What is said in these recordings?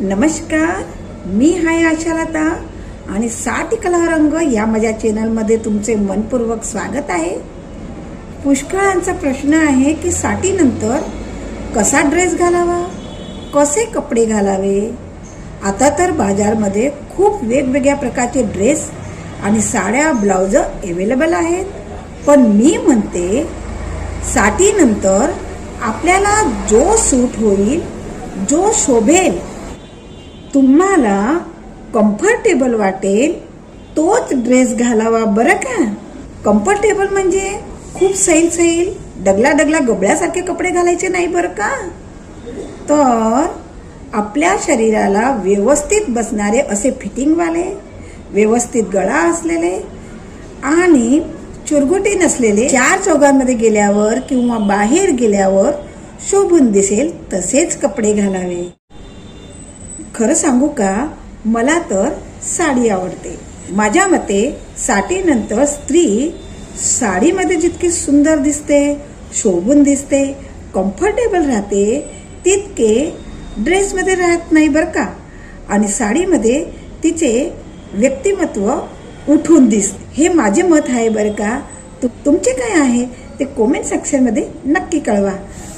नमस्कार मी हाय आशालता आणि साठ कला रंग या माझ्या चॅनलमध्ये तुमचे मनपूर्वक स्वागत आहे. पुष्कळांचा प्रश्न आहे की साठीनंतर कसा ड्रेस घालावा? कसे कपडे घालावे? आता तर बाजारमध्ये खूप वेगवेगळ्या प्रकारचे ड्रेस आणि साड्या ब्लाउज अवेलेबल आहेत. पण मी म्हणते साठीनंतर आपल्याला जो सूट होईल जो शोभेल तुम्हाला कम्फर्टेबल वाटेल तोच ड्रेस घालावा बरं का? कम्फर्टेबल म्हणजे खूप सैल सैल डगला डगला गबळ्यासारखे कपडे घालायचे नाही बरं का? तर आपल्या शरीराला व्यवस्थित बसणारे असे फिटिंगवाले व्यवस्थित गळा असलेले आणि चुरगुटी नसलेले चार चौघांमध्ये गेल्यावर किंवा बाहेर गेल्यावर शोभून दिसेल तसेच कपडे घालावे. खरं सांगू का? मला तर साडी आवडते. माझ्या मते साठीनंतर स्त्री साडीमध्ये जितकी सुंदर दिसते शोभून दिसते कम्फर्टेबल राहते तितके ड्रेसमध्ये राहत नाही बरं का? आणि साडीमध्ये तिचे व्यक्तिमत्व उठून दिसते. हे माझे मत आहे बरं का? तु तुमचे काय आहे? ते कॉमेंट सेक्शनमध्ये नक्की कळवा.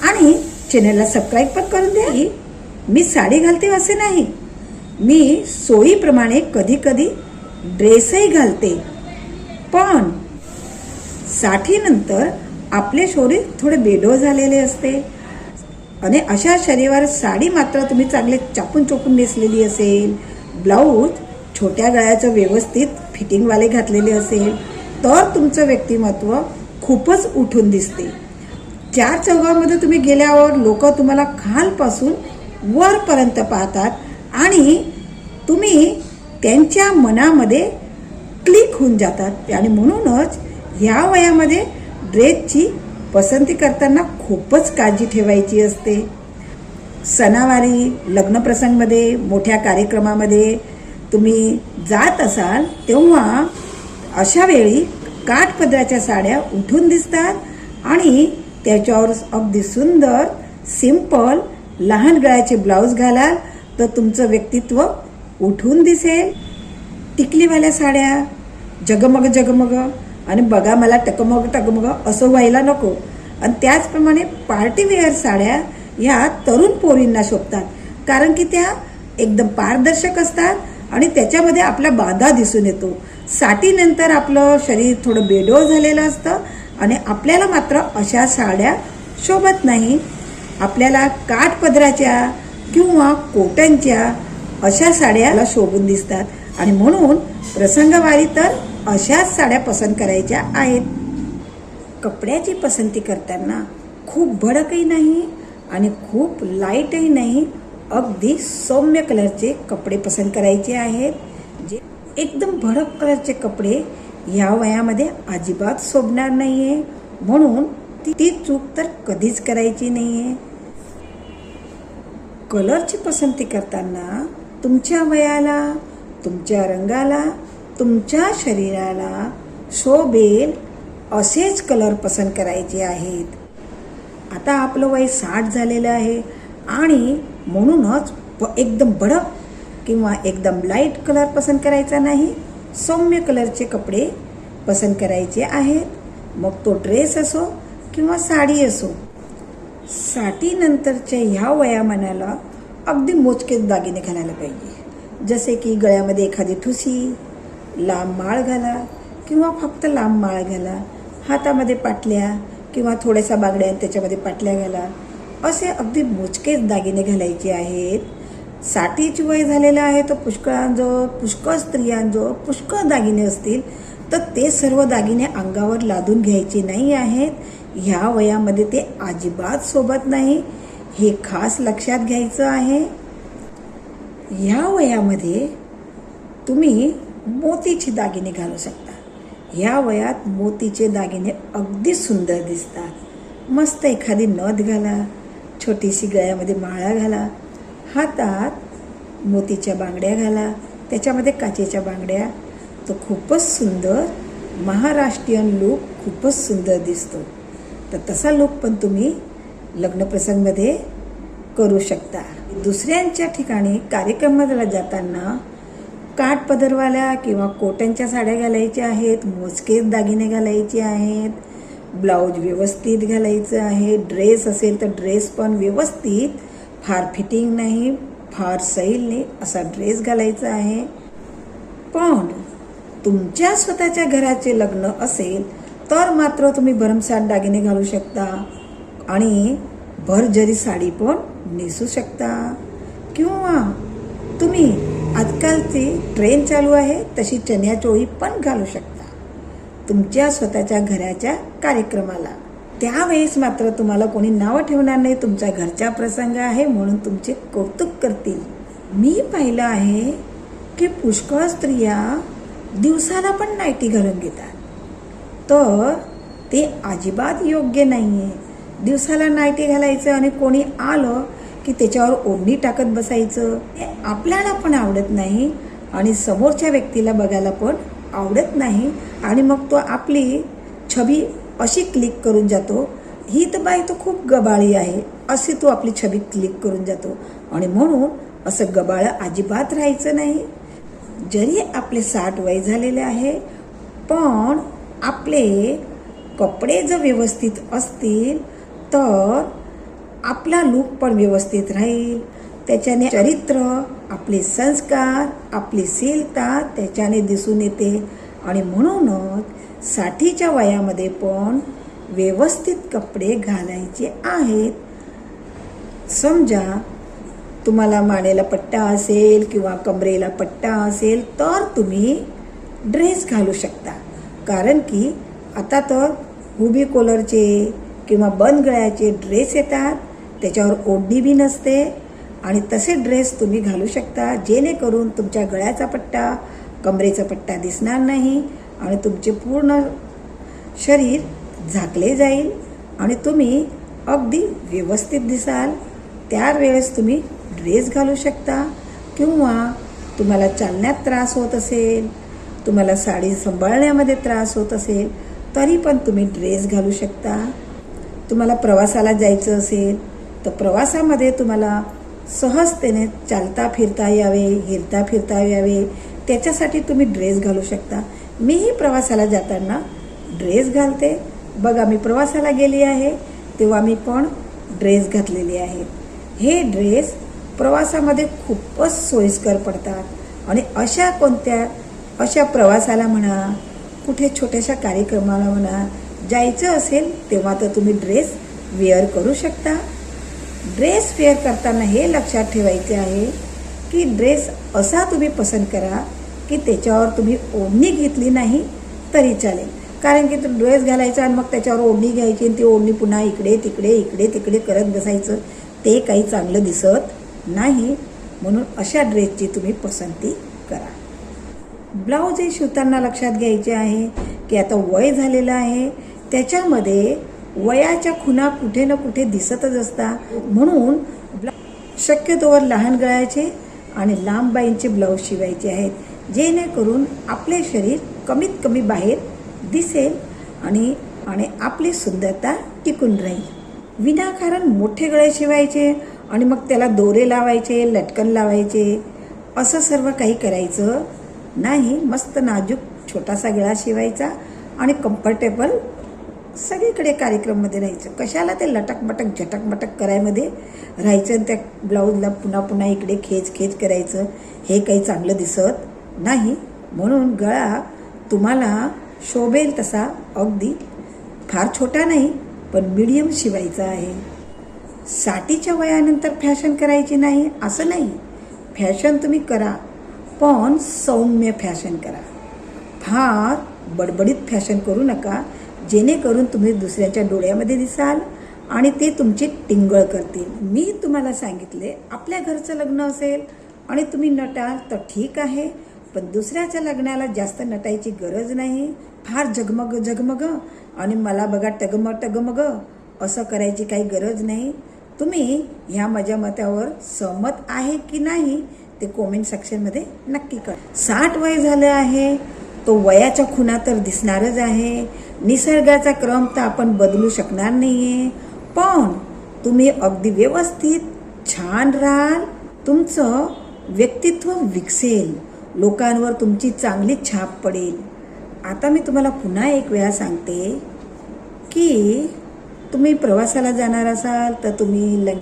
आणि चॅनलला सबस्क्राईब पण करून द्या. मी साडी घालते असे नाही. मी सोयीप्रमाणे कधी कधी ड्रेसही घालते. पण साठीनंतर आपले शरीर थोडे बेडो झालेले असते. आणि अशा शरीरावर साडी मात्र तुम्ही चांगले चापून चोपून नेसलेली असेल ब्लाऊज छोट्या गळ्याचं व्यवस्थित फिटिंगवाले घातलेले असेल तर तुमचं व्यक्तिमत्व खूपच उठून दिसते. चार चौघामध्ये तुम्ही गेल्यावर लोक तुम्हाला खालपासून वरपर्यंत पाहतात आणि तुम्ही त्यांच्या मनामध्ये क्लिक होऊन जातात. आणि म्हणूनच ह्या वयामध्ये ड्रेसची पसंती करताना खूपच काळजी ठेवायची असते. सणावारी लग्नप्रसंगमध्ये मोठ्या कार्यक्रमामध्ये तुम्ही जात असाल तेव्हा अशा वेळी काठपदराच्या साड्या उठून दिसतात आणि त्याच्यावर अगदी सुंदर सिंपल लहान गळ्याचे ब्लाऊज घालाल तर तुमचं व्यक्तित्व उठून दिसेल. टिकलीवाल्या साड्या जगमग जगमग. आणि बघा मला टकमग टकमग असं व्हायला नको. आणि त्याचप्रमाणे पार्टीवेअर साड्या ह्या तरुण पोरींना शोभतात. कारण की त्या एकदम पारदर्शक असतात आणि त्याच्यामध्ये आपला बाधा दिसून येतो. साठीनंतर आपलं शरीर थोडं बेडोळ झालेलं असतं आणि आपल्याला मात्र अशा साड्या शोभत नाही. आपल्याला काठपदराच्या किंवा कोटनच्या अशा साड्याला शोभून दिसतात. आणि म्हणून प्रसंगवारी तर अशाच साड्या पसंत करायच्या आहेत. कपड्याची पसंती करताना खूप भडकही नाही आणि खूप लाईटही नाही. अगदी सौम्य कलरचे कपडे पसंत करायचे आहेत. जे एकदम भडक कलरचे कपडे ह्या वयामध्ये अजिबात शोभणार आहे म्हणून ती ती चूक तर कधीच करायची नाही आहे कलरची पसंती करताना तुमच्या वयाला तुमच्या रंगाला तुमच्या शरीराला शोभेल असेच कलर पसंत करायचे आहेत. आता आपलं वय साठ झालेलं आहे आणि म्हणूनच प- एकदम भडक किंवा एकदम लाइट कलर पसंत करायचा नाही सौम्य कलरचे कपडे पसंत करायचे आहेत. मग तो ड्रेस असो किंवा साडी असो साठीनंतरच्या ह्या वयामानाला अगदी मोजकेच दागिने घालायला पाहिजे. जसे की गळ्यामध्ये एखादी ठुसी लांब माळ घाला किंवा फक्त लांब माळ घाला. हातामध्ये पाटल्या किंवा थोड्याशा बागड्या त्याच्यामध्ये पाटल्या घाला. असे अगदी मोजकेच दागिने घालायचे आहेत. साठीची वय झालेलं आहे तर पुष्कळांजवळ पुष्कळ स्त्रियांजवळ पुष्कळ दागिने असतील तर ते सर्व दागिने अंगावर लादून घ्यायचे नाही आहेत. ह्या वयामध्ये ते अजिबात सोबत नाही. हे खास लक्षात घ्यायचं आहे. ह्या वयामध्ये तुम्ही मोतीचे दागिने घालू शकता. ह्या वयात मोतीचे दागिने अगदी सुंदर दिसतात. मस्त एखादी नथ घाला छोटीशी गळ्यामध्ये माळा घाला हातात मोतीच्या बांगड्या घाला त्याच्यामध्ये काचेच्या बांगड्या. तो खूपच सुंदर महाराष्ट्रीयन लूक खूपच सुंदर दिसतो. तर तसा लुक पण तुम्ही लग्नप्रसंगमध्ये करू शकता. दुसऱ्यांच्या ठिकाणी कार्यक्रमाला जाताना काठ पदरवाल्या किंवा कोट्यांच्या साड्या घालायच्या आहेत मोजकेच दागिने घालायचे आहेत ब्लाऊज व्यवस्थित घालायचं आहे ड्रेस असेल तर ड्रेस पण व्यवस्थित फार फिटिंग नाही फार सैल नाही असा ड्रेस घालायचा आहे. पण तुमच्या स्वतःच्या घराचे लग्न असेल तर मात्र तुम्ही भरमसाठ दागिने घालू शकता. आणि भरजरी साडी पण नेसू शकता. किंवा तुम्ही आजकालची ट्रेन चालू आहे तशी चण्या चोळी पण घालू शकता. तुमच्या स्वतःच्या घराच्या कार्यक्रमाला. त्यावेळेस मात्र तुम्हाला कोणी नावं ठेवणार नाही तुमच्या घरचा प्रसंग आहे म्हणून तुमचे कौतुक करतील. मी पाहिलं आहे की पुष्कळ स्त्रिया दिवसाला पण नाईटी घालून घेतात. तर ते अजिबात योग्य नाही आहे दिवसाला नाईटी घालायचं आणि कोणी आलं की त्याच्यावर ओढणी टाकत बसायचं हे आपल्याला पण आवडत नाही आणि समोरच्या व्यक्तीला बघायला पण आवडत नाही. आणि मग तो आपली छबी अशी क्लिक करून जातो ही तर बाई तो खूप गबाळी आहे अशी तो आपली छबी क्लिक करून जातो. आणि म्हणून असं गबाळं अजिबात राहायचं नाही. जरी आपले साठ वय झालेले आहे पण आपले कपडे जर व्यवस्थित असतील तर आपला लूक पण व्यवस्थित राहील. त्याच्याने चरित्र आपले संस्कार आपली शीलता त्याच्याने दिसून येते. आणि म्हणूनच साठीच्या वयामध्ये पण व्यवस्थित कपडे घालायचे आहेत. समजा तुम्हाला मानेला पट्टा असेल किंवा कमरेला पट्टा असेल तर तुम्ही ड्रेस घालू शकता. कारण की आता तर हुबी कॉलरचे किंवा बंद गळ्याचे ड्रेस येतात त्याच्यावर ओढणी बी नसते आणि तसे ड्रेस तुम्ही घालू शकता जेणेकरून तुमच्या गळ्याचा पट्टा कमरेचा पट्टा दिसणार नाही आणि तुमचे पूर्ण शरीर झाकले जाईल आणि तुम्ही अगदी व्यवस्थित दिसाल. त्यावेळेस तुम्ही ड्रेस घालू शकता किंवा तुम्हाला चालण्यात त्रास होत असेल तुम्हाला साडी सांभाळण्यामध्ये त्रास होत असेल तरी पण तुम्ही ड्रेस घालू शकता. तुम्हाला प्रवासाला जायचं असेल तर प्रवासामध्ये तुम्हाला सहजतेने चालता फिरता यावे हिरता फिरता यावे. त्याच्यासाठी तुम्ही ड्रेस घालू शकता. मीही प्रवासाला जाताना ड्रेस घालते. बघा मी प्रवासाला गेली आहे तेव्हा मी पण ड्रेस घातलेले आहे. हे ड्रेस प्रवासामध्ये खूपच सोयीस्कर पडतात. आणि अशा कोणत्या अशा प्रवासाला म्हणा कुठे छोट्याशा कार्यक्रमाला म्हणा जायचं असेल तेव्हा तर तुम्ही ड्रेस वेअर करू शकता. ड्रेस वेअर करताना हे लक्षात ठेवायचे आहे की ड्रेस असा तुम्ही पसंत करा की त्याच्यावर तुम्ही ओढणी घेतली नाही तरी चालेल. कारण की तो ड्रेस घालायचा आणि मग त्याच्यावर ओढणी घ्यायची आणि ती ओढणी पुन्हा इकडे तिकडे इकडे तिकडे करत बसायचं ते काही चांगलं दिसत नाही. म्हणून अशा ड्रेसची तुम्ही पसंती करा. ब्लाऊज हे शिवताना लक्षात घ्यायचे आहे की आता वय झालेलं आहे. त्याच्यामध्ये वयाच्या खुणा कुठे ना कुठे दिसतच असतात म्हणून शक्यतोवर लहान गळ्याचे आणि लांब बाईंचे ब्लाऊज शिवायचे आहेत. जेणेकरून आपले शरीर कमीत कमी बाहेर दिसेल आणि आणि आपली सुंदरता टिकून राहील. विनाकारण मोठे गळे शिवायचे आणि मग त्याला दोरे लावायचे लटकन लावायचे. असं सर्व काही करायचं नाही मस्त नाजूक छोटासा गळा शिवायचा आणि कम्फर्टेबल सगळीकडे कार्यक्रममध्ये राहायचं. कशाला ते लटकमटक झटकमटक करायमध्ये राहायचं आणि त्या ब्लाऊजला पुन्हा पुन्हा इकडे खेच खेच करायचं हे काही चांगलं दिसत नाही. म्हणून गळा तुम्हाला शोभेल तसा अगदी. फार छोटा नाही पण मीडियम शिवायचा आहे. साठीच्या वयानंतर फॅशन करायची नाही असं नाही. फॅशन तुम्ही करा. पण सौम्य फॅशन करा. फार बडबडीत फॅशन करू नका जेणेकरून तुम्ही दुसऱ्याच्या डोळ्यामध्ये दिसाल आणि ते तुमची टिंगळ करतील. मी तुम्हाला सांगितले आपल्या घरचं लग्न असेल आणि तुम्ही नटाल तर ठीक आहे पण दुसऱ्याच्या लग्नाला जास्त नटायची गरज नाही. फार झगमग झगमग आणि मला बघा टगमग टगमग. असं करायची काही गरज नाही. तुम्ही ह्या माझ्या मतावर सहमत आहे की नाही? ते कॉमेंट सेक्शनमध्ये नक्की कर. साठ वय झालं आहे तो वयाच्या खुणा तर दिसणारच आहे. निसर्गाचा क्रम तर आपण बदलू शकणार नाहीये. पण तुम्ही अगदी व्यवस्थित छान राहाल. तुमचं व्यक्तित्व विकसेल. लोकांवर तुमची चांगली छाप पडेल. आता मी तुम्हाला पुन्हा एक वेळा सांगते की तुम्ही प्रवासाला जाणार असाल तर तुम्ही लग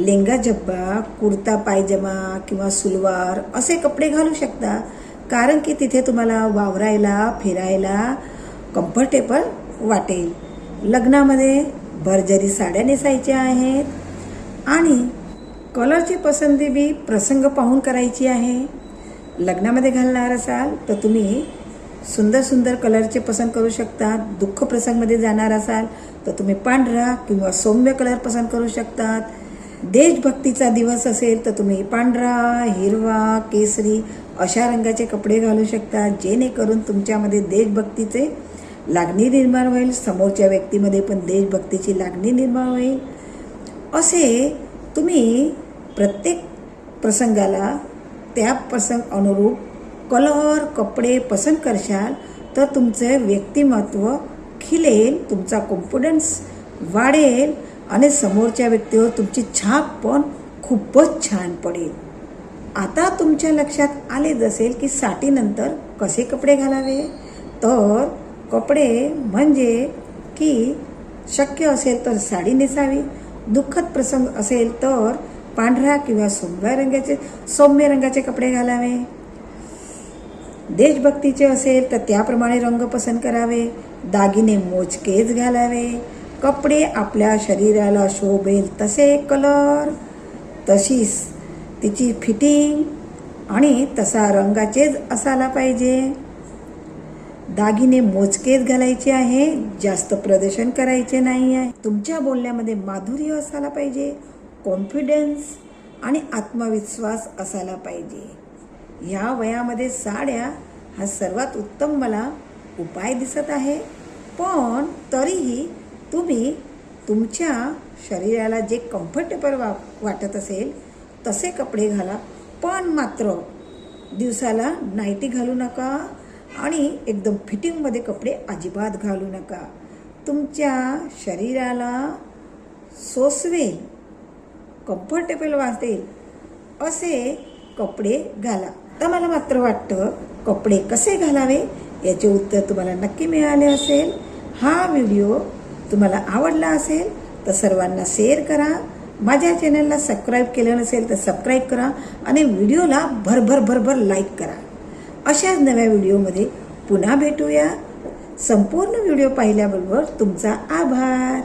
लेंगा जब्बा कुर्ता पायजमा किंवा सुलवार असे कपडे घालू शकता. कारण की तिथे तुम्हाला वावरायला फिरायला कम्फर्टेबल वाटेल. लग्नामध्ये भरजरी साड्या नेसायच्या आहेत. आणि कलरची पसंती बी प्रसंग पाहून करायची आहे. लग्नामध्ये घालणार असाल तर तुम्ही सुंदर सुंदर कलरचे पसंत करू शकता. दुःख प्रसंगमध्ये जाणार असाल तर तुम्ही पांढरा किंवा सौम्य कलर पसंत करू शकतात. देशभक्तीचा दिवस असेल तर तुम्ही पांढरा हिरवा केसरी अशा रंगाचे कपडे घालू शकता जेणेकरून तुमच्यामध्ये देशभक्तीचे लागणी निर्माण होईल. समोरच्या व्यक्तीमध्ये पण देशभक्तीची लागणी निर्माण होईल. असे तुम्ही प्रत्येक प्रसंगाला त्या प्रसंग अनुरूप कलर कपडे पसंत करशाल तर तुमचं व्यक्तिमत्व खिलेल तुमचा कॉन्फिडन्स वाढेल. आणि समोरच्या व्यक्तीवर तुमची छाप पण खूपच छान पडेल. आता तुमच्या लक्षात आलेच असेल की साठीनंतर कसे कपडे घालावे? तर कपडे म्हणजे की शक्य असेल तर साडी नेसावी दुःखद प्रसंग असेल तर पांढऱ्या किंवा सोमव्या रंगाचे सौम्य रंगाचे कपडे घालावे. देशभक्तीचे असेल तर त्याप्रमाणे रंग पसंत करावे. दागिने मोजकेच घालावे. कपडे आपल्या शरीराला शोभेल तसे कलर. तशीच तिची फिटिंग आणि तसा रंगाचेच असायला पाहिजे. दागिने मोजकेच घालायचे आहे जास्त प्रदर्शन करायचे नाही आहे. तुमच्या बोलण्यामध्ये माधुर्य असायला पाहिजे कॉन्फिडन्स आणि आत्मविश्वास असायला पाहिजे. ह्या वयामध्ये साड्या हा सर्वात उत्तम मला उपाय दिसत आहे. पण तरीही तुम्ही तुमच्या शरीराला जे कम्फर्टेबल वा वाटत असेल तसे कपडे घाला. पण मात्र दिवसाला नाईटी घालू नका आणि एकदम फिटिंगमध्ये कपडे अजिबात घालू नका. तुमच्या शरीराला सोसवेल कम्फर्टेबल वाटेल असे कपडे घाला. तर मला मात्र वाटतं कपडे कसे घालावे याचे उत्तर तुम्हाला नक्की मिळाले असेल. हा व्हिडिओ तुम्हाला आवडला असेल तर सर्वांना शेअर करा. माझ्या चॅनलला सबस्क्राईब केलं नसेल तर सबस्क्राईब करा आणि व्हिडिओला भरभर भरभर लाईक करा. अशाच नव्या व्हिडिओमध्ये पुन्हा भेटूया. संपूर्ण व्हिडिओ पाहिल्याबरोबर तुमचा आभार.